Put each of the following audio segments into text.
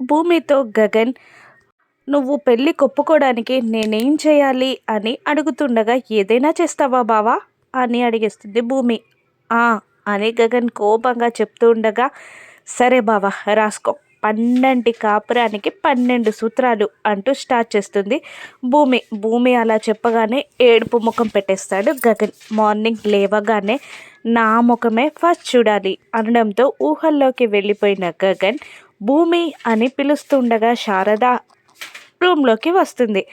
భూమితో గగన్ నువ్వు పెళ్ళి కొప్పుకోవడానికి నేనేం చేయాలి? అని అడుగుతుండగా ఏదైనా చేస్తావా బావా? అని అడిగేస్తుంది భూమి. ఆ అని గగన్ కోపంగా చెప్తూ ఉండగా సరే బావా రాసుకో. పన్నెంటి కాపురానికి పన్నెండు సూత్రాలు అంటూ స్టార్ట్ చేస్తుంది భూమి. భూమి అలా చెప్పగానే ఏడుపు ముఖం పెట్టేస్తాడు గగన్. మార్నింగ్ లేవగానే నా ముఖమే ఫస్ట్ చూడాలి అనడంతో ఊహల్లోకి వెళ్ళిపోయిన గగన్ భూమి అని పిలుస్తుండగా శారద రూమ్లోకి వస్తుంది.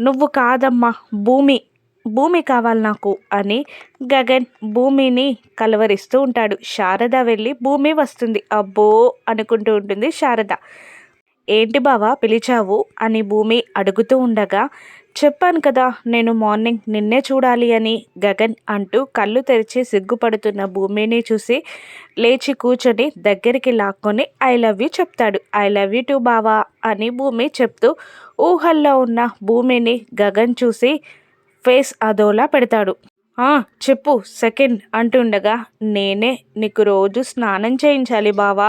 నువ్వు కాదమ్మా భూమి భూమి కావాలి నాకు అని గగన్ భూమిని కలవరిస్తూ ఉంటాడు. శారద వెళ్ళి భూమి వస్తుంది. అబ్బో అనుకుంటూ ఉంటుంది శారద. ఏంటి బావా పిలిచావు అని భూమి అడుగుతూ ఉండగా చెప్పాను కదా నేను మార్నింగ్ నిన్నే చూడాలి అని గగన్ అంటూ కళ్ళు తెరిచి సిగ్గుపడుతున్న భూమిని చూసి లేచి కూర్చొని దగ్గరికి లాక్కొని ఐ లవ్ యూ చెప్తాడు. ఐ లవ్ యూ టు బావా అని భూమి చెప్తూ ఊహల్లో ఉన్న భూమిని గగన్ చూసి ఫేస్ అదోలా పెడతాడు. చెప్పు సెకండ్ అంటుండగా నేనే నీకు రోజు స్నానం చేయించాలి బావా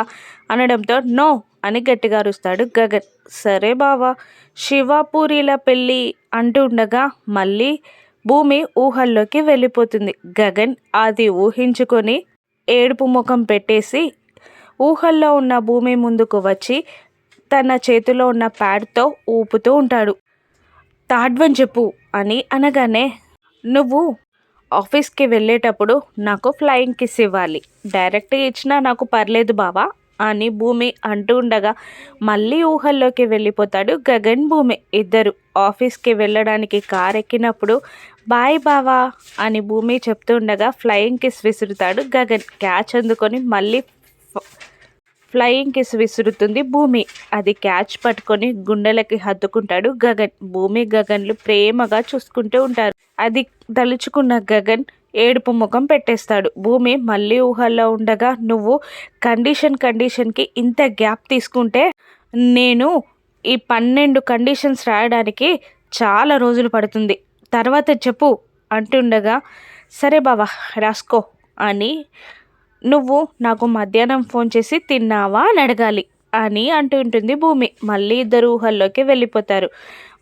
అనడంతో నో అని గట్టిగా అరుస్తాడు గగన్. సరే బావా శివపూరిల పెళ్ళి అంటుండగా మళ్ళీ భూమి ఊహల్లోకి వెళ్ళిపోతుంది. గగన్ అది ఊహించుకొని ఏడుపు ముఖం పెట్టేసి ఊహల్లో ఉన్న భూమి ముందుకు వచ్చి తన చేతిలో ఉన్న ప్యాడ్తో ఊపుతూ ఉంటాడు. థర్డ్ చెప్పు అని అనగానే నువ్వు ఆఫీస్కి వెళ్ళేటప్పుడు నాకు ఫ్లయింగ్ కిస్ ఇవ్వాలి. డైరెక్ట్గా ఇచ్చినా నాకు పర్లేదు బావా. అని భూమి అంటూ ఉండగా మళ్ళీ ఊహల్లోకి వెళ్ళిపోతాడు గగన్ భూమి. ఇద్దరు ఆఫీస్కి వెళ్ళడానికి కార్ ఎక్కినప్పుడు బాయ్ బావా అని భూమి చెప్తుండగా ఫ్లయింగ్ కిస్ విసురుతాడు గగన్. క్యాచ్ అందుకొని మళ్ళీ ఫ్లయింగ్ కిస్ విసురుతుంది భూమి. అది క్యాచ్ పట్టుకొని గుండెలకి హత్తుకుంటాడు గగన్. భూమి గగన్లు ప్రేమగా చూసుకుంటూ ఉంటారు. అది తలుచుకున్న గగన్ ఏడుపు ముఖం పెట్టేస్తాడు. భూమి మళ్ళీ ఊహల్లో ఉండగా నువ్వు కండిషన్ కండిషన్కి ఇంత గ్యాప్ తీసుకుంటే నేను ఈ పన్నెండు కండిషన్స్ రాయడానికి చాలా రోజులు పడుతుంది. తర్వాత చెప్పు అంటుండగా సరే బావా రాసుకో అని నువ్వు నాకు మధ్యాహ్నం ఫోన్ చేసి తిన్నావా అని అడగాలి అని అంటూ ఉంటుంది భూమి. మళ్ళీ ఇద్దరు ఊహల్లోకి వెళ్ళిపోతారు.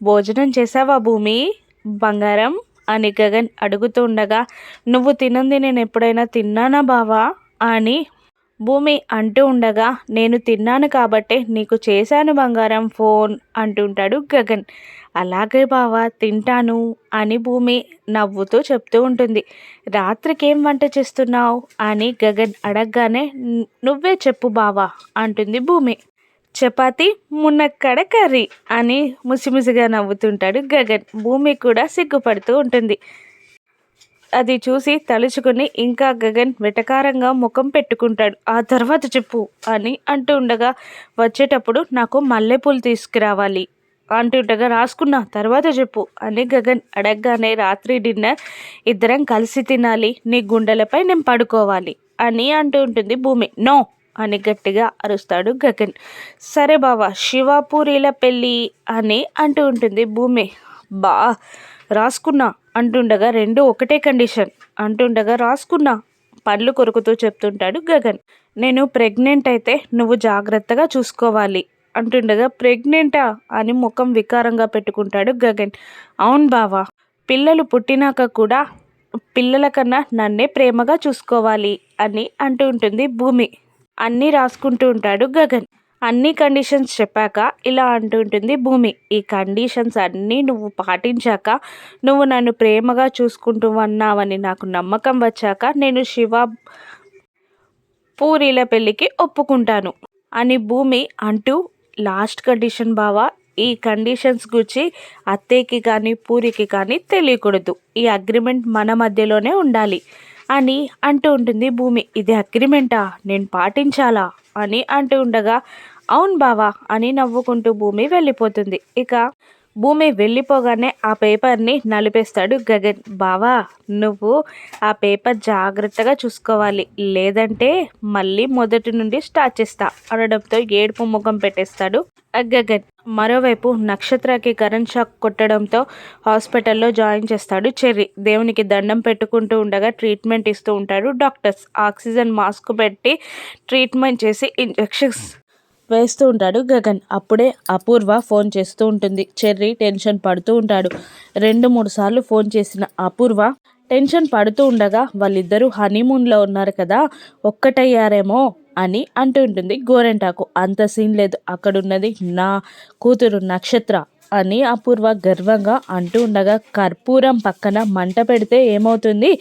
భోజనం చేసావా భూమి? బంగారం అని గగన్ అడుగుతూ ఉండగా నువ్వు తినంది నేను ఎప్పుడైనా తిన్నానా బావా? అని భూమి అంటూ ఉండగా నేను తిన్నాను కాబట్టే నీకు చేశాను బంగారం ఫోన్ అంటుంటాడు గగన్. అలాగే బావా తింటాను అని భూమి నవ్వుతూ చెప్తూ ఉంటుంది. రాత్రికేం వంట చేస్తున్నావు? అని గగన్ అడగగానే నువ్వే చెప్పు బావా అంటుంది భూమి. చపాతి మునక్కడ కర్రీ అని ముసిముసిగా నవ్వుతుంటాడు గగన్. భూమి కూడా సిగ్గుపడుతూ ఉంటుంది. అది చూసి తలుచుకుని ఇంకా గగన్ వెటకారంగా ముఖం పెట్టుకుంటాడు. ఆ తర్వాత చెప్పు అని అంటూ ఉండగా వచ్చేటప్పుడు నాకు మల్లెపూలు తీసుకురావాలి అంటుండగా రాసుకున్నా తర్వాత చెప్పు అని గగన్ అడగగానే రాత్రి డిన్నర్ ఇద్దరం కలిసి తినాలి నీ గుండెలపై నేను పడుకోవాలి అని అంటూ ఉంటుంది భూమి. నో అని గట్టిగా అరుస్తాడు గగన్. సరే బావా శివపూరిల పెళ్ళి అని అంటూ ఉంటుంది భూమి. బా రాసుకున్నా అంటుండగా రెండు ఒకటే కండిషన్. అంటుండగా రాసుకున్నా పళ్ళు కొరుకుతూ చెప్తుంటాడు గగన్. నేను ప్రెగ్నెంట్ అయితే నువ్వు జాగ్రత్తగా చూసుకోవాలి అంటుండగా ప్రెగ్నెంటా అని ముఖం వికారంగా పెట్టుకుంటాడు గగన్. అవును బావా పిల్లలు పుట్టినాక కూడా పిల్లల కన్నా నన్నే ప్రేమగా చూసుకోవాలి అని అంటూ ఉంటుంది భూమి. అన్నీ రాసుకుంటూ ఉంటాడు గగన్. అన్ని కండిషన్స్ చెప్పాక ఇలా అంటుంటుంది భూమి ఈ కండిషన్స్ అన్నీ నువ్వు పాటించాక నువ్వు నన్ను ప్రేమగా చూసుకుంటూ అన్నావని నాకు నమ్మకం వచ్చాక నేను శివ పూరీల పెళ్ళికి ఒప్పుకుంటాను అని భూమి అంటూ లాస్ట్ కండిషన్ బావా ఈ కండిషన్స్ గురించి అత్తయ్యకి కానీ పూరికి కానీ తెలియకూడదు. ఈ అగ్రిమెంట్ మన మధ్యలోనే ఉండాలి. అని అంటూ ఉంటుంది. భూమి ఇది అగ్రిమెంటా? నేను పాటించాలా? అని అంటూ ఉండగా అవును బావా అని నవ్వుకుంటూ భూమి వెళ్ళిపోతుంది. ఇక భూమి వెళ్ళిపోగానే ఆ పేపర్ని నలిపేస్తాడు గగన్. బావా నువ్వు ఆ పేపర్ జాగ్రత్తగా చూసుకోవాలి. లేదంటే మళ్ళీ మొదటి నుండి స్టార్ట్ చేస్తా అనడంతో ఏడుపు ముఖం పెట్టేస్తాడు గగన్. మరోవైపు నక్షత్రకి కరెంట్ షాక్ కొట్టడంతో హాస్పిటల్లో జాయిన్ చేస్తాడు చెర్రి. దేవునికి దండం పెట్టుకుంటూ ఉండగా ట్రీట్మెంట్ ఇస్తూ ఉంటాడు డాక్టర్స్. ఆక్సిజన్ మాస్క్ పెట్టి ట్రీట్మెంట్ చేసి ఇంజెక్షన్స్ వేస్తూ ఉంటాడు గగన్. అప్పుడే అపూర్వ ఫోన్ చేస్తూ ఉంటుంది. చెర్రీ టెన్షన్ పడుతూ ఉంటాడు. రెండు మూడు సార్లు ఫోన్ చేసిన అపూర్వ టెన్షన్ పడుతూ ఉండగా వాళ్ళిద్దరూ హనీమూన్లో ఉన్నారు కదా ఒక్కటయ్యారేమో అని అంటూ ఉంటుంది గోరెంటాకు. అంత సీన్ లేదు. అక్కడున్నది నా కూతురు నక్షత్ర అని అపూర్వ గర్వంగా అంటూ ఉండగా కర్పూరం పక్కన మంట పెడితే ఏమవుతుంది?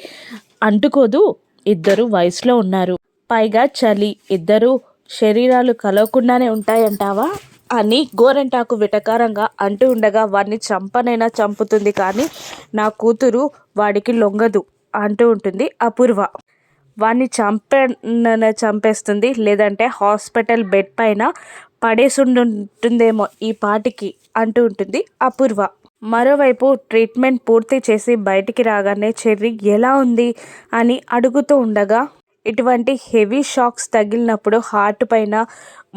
అంటుకోదు. ఇద్దరు వయసులో ఉన్నారు. పైగా చలి. ఇద్దరు శరీరాలు కలవకుండానే ఉంటాయంటావా? అని గోరెంటాకు విటకారంగా అంటూ ఉండగా వాడిని చంపనైనా చంపుతుంది కానీ నా కూతురు వాడికి లొంగదు అంటూ ఉంటుంది అపూర్వ. వాడిని చంపే చంపేస్తుంది లేదంటే హాస్పిటల్ బెడ్ పైన పడేసుంటుందేమో ఈ పాటికి అంటూ ఉంటుంది అపూర్వ. మరోవైపు ట్రీట్మెంట్ పూర్తి చేసి బయటికి రాగానే చెర్రీ ఎలా ఉంది? అని అడుగుతూ ఉండగా ఇటువంటి హెవీ షాక్స్ తగిలినప్పుడు హార్ట్ పైన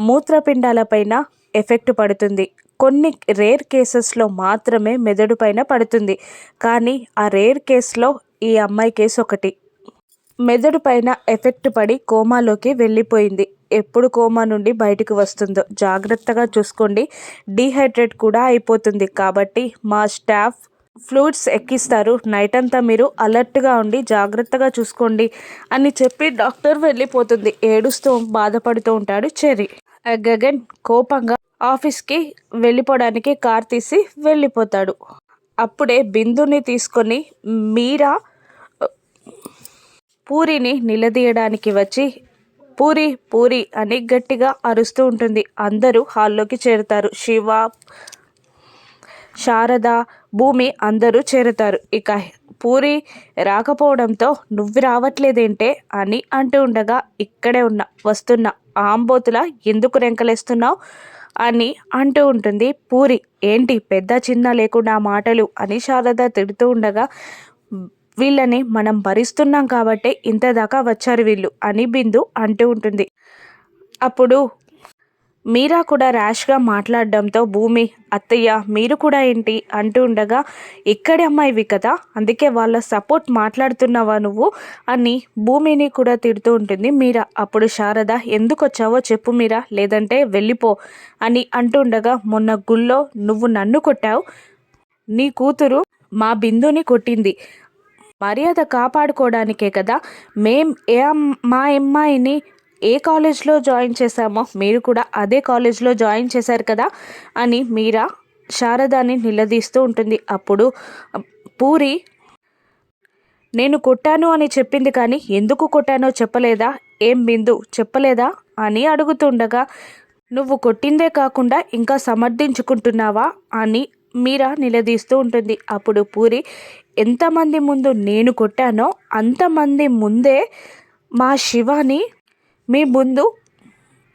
మూత్రపిండాల పైన ఎఫెక్ట్ పడుతుంది. కొన్ని రేర్ కేసెస్లో మాత్రమే మెదడు పైన పడుతుంది. కానీ ఆ రేర్ కేసులో ఈ అమ్మాయి కేసు ఒకటి. మెదడు పైన ఎఫెక్ట్ పడి కోమాలోకి వెళ్ళిపోయింది. ఎప్పుడు కోమా నుండి బయటకు వస్తుందో జాగ్రత్తగా చూసుకోండి. డీహైడ్రేట్ కూడా అయిపోతుంది కాబట్టి మా స్టాఫ్ ఫ్లూయిడ్స్ ఎక్కిస్తారు. నైట్ అంతా మీరు అలర్ట్గా ఉండి జాగ్రత్తగా చూసుకోండి అని చెప్పి డాక్టర్ వెళ్ళిపోతుంది. ఏడుస్తూ బాధపడుతూ ఉంటాడు చెర్రీ. గగన్ కోపంగా ఆఫీస్కి వెళ్ళిపోవడానికి కార్ తీసి వెళ్ళిపోతాడు. అప్పుడే బిందుని తీసుకొని మీరా పూరిని నిలదీయడానికి వచ్చి పూరి పూరి అని గట్టిగా అరుస్తూ ఉంటుంది. అందరూ హాల్లోకి చేరుతారు. శివ శారద భూమి అందరూ చేరుతారు. ఇక పూరి రాకపోవడంతో నువ్వు రావట్లేదేంటే అని అంటూ ఉండగా ఇక్కడే ఉన్న వస్తున్న ఆంబోతుల ఎందుకు రెంకలేస్తున్నావు? అని అంటూ ఉంటుంది పూరి. ఏంటి పెద్ద చిన్న లేకుండా మాటలు? అని శారద తిడుతూ ఉండగా వీళ్ళని మనం భరిస్తున్నాం కాబట్టే ఇంత దాకా వచ్చారు వీళ్ళు అని బిందు అంటూ ఉంటుంది. అప్పుడు మీరా కూడా ర్యాష్గా మాట్లాడడంతో భూమి అత్తయ్య మీరు కూడా ఏంటి? అంటూ ఉండగా ఇక్కడి అమ్మాయివి కదా అందుకే వాళ్ళ సపోర్ట్ మాట్లాడుతున్నావా నువ్వు? అని భూమిని కూడా తిడుతూ ఉంటుంది. మీరా అప్పుడు శారద ఎందుకు వచ్చావో చెప్పు మీరా లేదంటే వెళ్ళిపో అని అంటూ ఉండగా మొన్న గుళ్ళో నువ్వు నన్ను కొట్టావు నీ కూతురు మా బిందుని కొట్టింది. మర్యాద కాపాడుకోవడానికే కదా మేం ఏ మా అమ్మాయిని ఏ కాలేజ్లో జాయిన్ చేశామో మీరు కూడా అదే కాలేజ్లో జాయిన్ చేశారు కదా అని మీరా శారదాని నిలదీస్తూ ఉంటుంది. అప్పుడు పూరి నేను కొట్టాను అని చెప్పింది కానీ ఎందుకు కొట్టానో చెప్పలేదా? ఏం బిందు? చెప్పలేదా? అని అడుగుతుండగా నువ్వు కొట్టిందే కాకుండా ఇంకా సమర్థించుకుంటున్నావా? అని మీరా నిలదీస్తూ ఉంటుంది. అప్పుడు పూరి ఎంతమంది ముందు నేను కొట్టానో అంతమంది ముందే మా శివాని మీ ముందు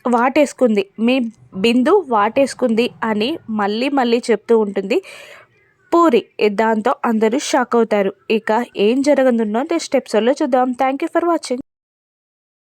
వాటేసుకుంది. మీ బిందు వాటేసుకుంది అని మళ్ళీ మళ్ళీ చెప్తూ ఉంటుంది. పూరి దాంతో అందరూ షాక్ అవుతారు. ఇక ఏం జరగనుందో నెక్స్ట్ ఎపిసోడ్లో చూద్దాం. Thank you for watching